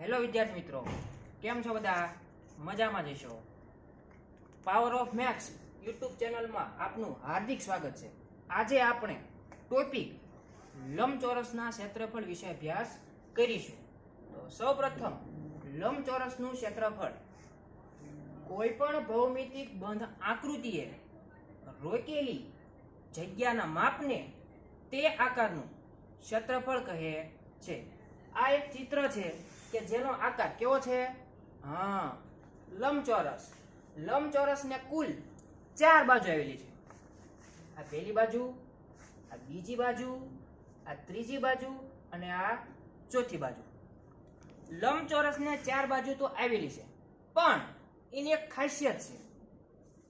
Hello વિદ્યાર્થી મિત્રો, કેમ છો બધા? મજામાં જશો પાવર ઓફ મેથ્સ યુટ્યુબ ચેનલમાં આપનું હાર્દિક સ્વાગત છે. આજે આપણે ટોપિક લંબચોરસના ક્ષેત્રફળ વિશે અભ્યાસ કરીશું. તો સૌપ્રથમ, લંબચોરસનું ક્ષેત્રફળ. કોઈપણ ભૌમિતિક બંધ આકૃતિએ રોકેલી જગ્યાના માપને તે આકારનું ક્ષેત્રફળ કહે છે. આ એક ચિત્ર છે. કે જેનો આકાર કેવો છે? હા. લંબચોરસ. લંબચોરસને કુલ ચાર બાજુ આવેલી છે. આ પહેલી બાજુ, આ બીજી બાજુ, આ ત્રીજી બાજુ અને આ ચોથી બાજુ. લંબચોરસને ચાર બાજુ તો આવેલી છે. પણ એની એક ખાસિયત છે.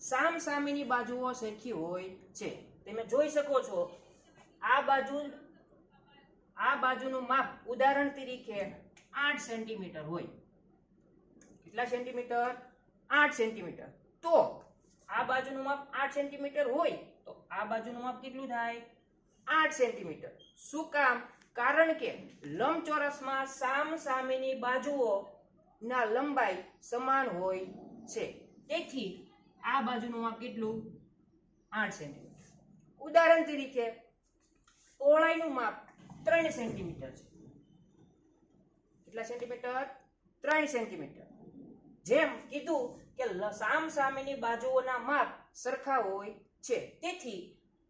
સામ સામેની બાજુઓ સરખી હોય છે. તમે જોઈ શકો છો, આ બાજુ, આ બાજુનું માપ ઉદાહરણ તરીકે આઠ સેન્ટીમીટર હોય. કેટલા સેન્ટીમીટર? આઠ સેન્ટીમીટર. તો આ બાજુનું માપ આઠ સેન્ટીમીટર હોય, તો આ બાજુનું માપ કેટલું થાય? આઠ સેન્ટીમીટર. શું કામ? કારણ કે લંબચોરસમાં સામ સામેની બાજુઓ ના લંબાઈ સમાન હોય છે. તેથી આ બાજુનું માપ કેટલું? આઠ સેન્ટીમીટર. ઉદાહરણ તરીકે, પહોળાઈનું માપ ત્રણ સેન્ટીમીટર છે. કેટલા સેન્ટીમીટર ત્રણ સેન્ટીમીટર જેમ કીધું કે સામ સામેની બાજુઓના માપ સરખા હોય છે. તેથી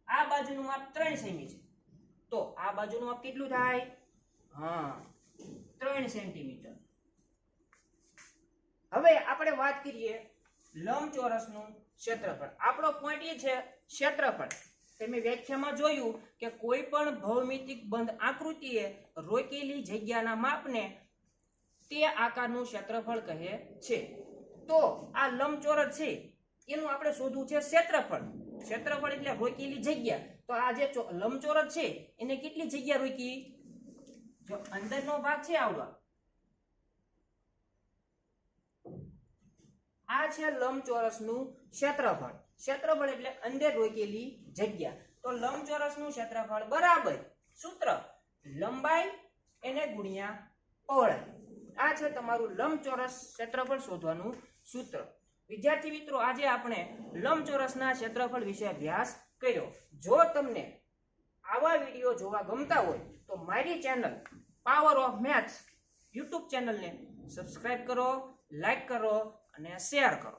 આ બાજુનું માપ ત્રણ સેમી છે. તો આ બાજુનું માપ કેટલું થાય? હા, ત્રણ સેન્ટીમીટર હવે આપણે વાત કરીએ લંબચોરસનું ક્ષેત્રફળ. આપણો પોઈન્ટ એ છે ક્ષેત્રફળ. તમે વ્યાખ્યામાં જોયું કે કોઈ પણ ભૌમિતિક બંધ આકૃતિએ રોકેલી જગ્યાના માપને તે આકારનું ક્ષેત્રફળ કહે છે. તો આ લંબચોરસ છે, એનું આપણે શોધવું છે ક્ષેત્રફળ. ક્ષેત્રફળ એટલે રોકેલી જગ્યા. તો આ જે લંબચોરસ છે, એને કેટલી જગ્યા રોકી? જો અંદરનો ભાગ છે આવડો. આ છે લંબચોરસનું ક્ષેત્રફળ. ક્ષેત્રફળ એટલે અંદર રોકેલી જગ્યા. તો લંબચોરસનું ક્ષેત્રફળ બરાબર સૂત્ર લંબાઈ એને ગુણ્યા પહોળાઈ. આ છે તમારું લંબચોરસ ક્ષેત્રફળ શોધવાનું સૂત્ર. વિદ્યાર્થી મિત્રો, આજે આપણે લંબચોરસના ક્ષેત્રફળ વિશે અભ્યાસ કર્યો. જો તમને આવા વીડિયો જોવા ગમતા હોય, તો મારી channel power of maths YouTube ચેનલને સબસ્ક્રાઇબ કરો લાઈક કરો અને શેર કરો.